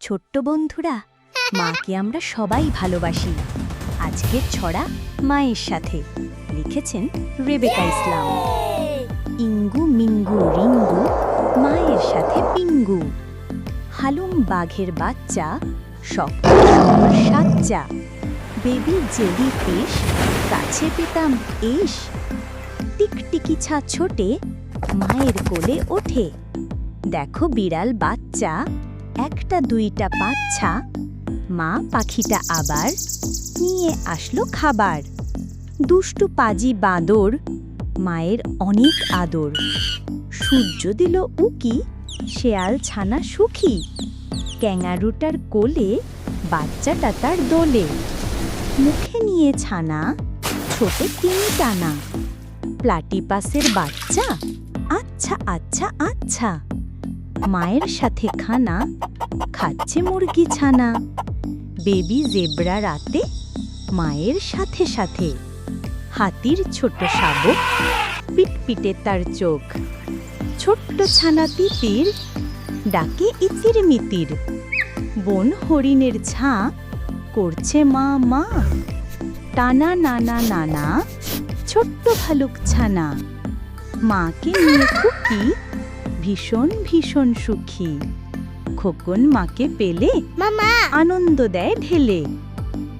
ছোট্ট বন্ধুরা, মাকে আমরা সবাই ভালোবাসি। আজকের ছড়া মায়ের সাথে। লিখেছেন রেবেকা ইসলাম। ইঙ্গু মিঙ্গু রিঙ্গু, মায়ের সাথে পিঙ্গু। হালুম বাঘের বাচ্চা শক্ত সাচ্চা। বেবি জেলি ফিশ, কাছে পেতাম এস। টিকটিকি ছা ছোটে, মায়ের কোলে ওঠে। দেখো বিড়াল বাচ্চা। একটা দুইটা পাচ্ছা মা পাখিটা আবার নিয়ে আসলো খাবার। দুষ্টু পাজি বাঁদর মায়ের অনেক আদর। সূর্য দিল উকি, শেয়াল ছানা সুখী। ক্যাঙারুটার কোলে বাচ্চাটা তার দোলে। মুখে নিয়ে ছানা, ছোটে তিনি টানা। প্লাটিপাসের বাচ্চা আচ্ছা আচ্ছা আচ্ছা। মায়ের সাথে খানা, খাচ্ছে মুরগি ছানা। বেবি জেব্রা রাতে মায়ের সাথে সাথে। হাতির ছোট শাবক পিটপিটে তার চোখ। ছোট্ট ছানা তিতির ডাকে ইতির মিতির। বন হরিণের ছা করছে মা মা। টানা নানা নানা ছোট্ট ভালুক ছানা। মাকে নিয়ে খুকি ভীষণ ভীষণ সুখী। খোকন মাকে পেলে মামা! আনন্দ দেয় ঢেলে।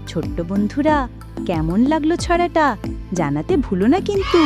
ছোট্ট বন্ধুরা কেমন লাগল ছড়াটা? জানাতে ভুলো না কিন্তু।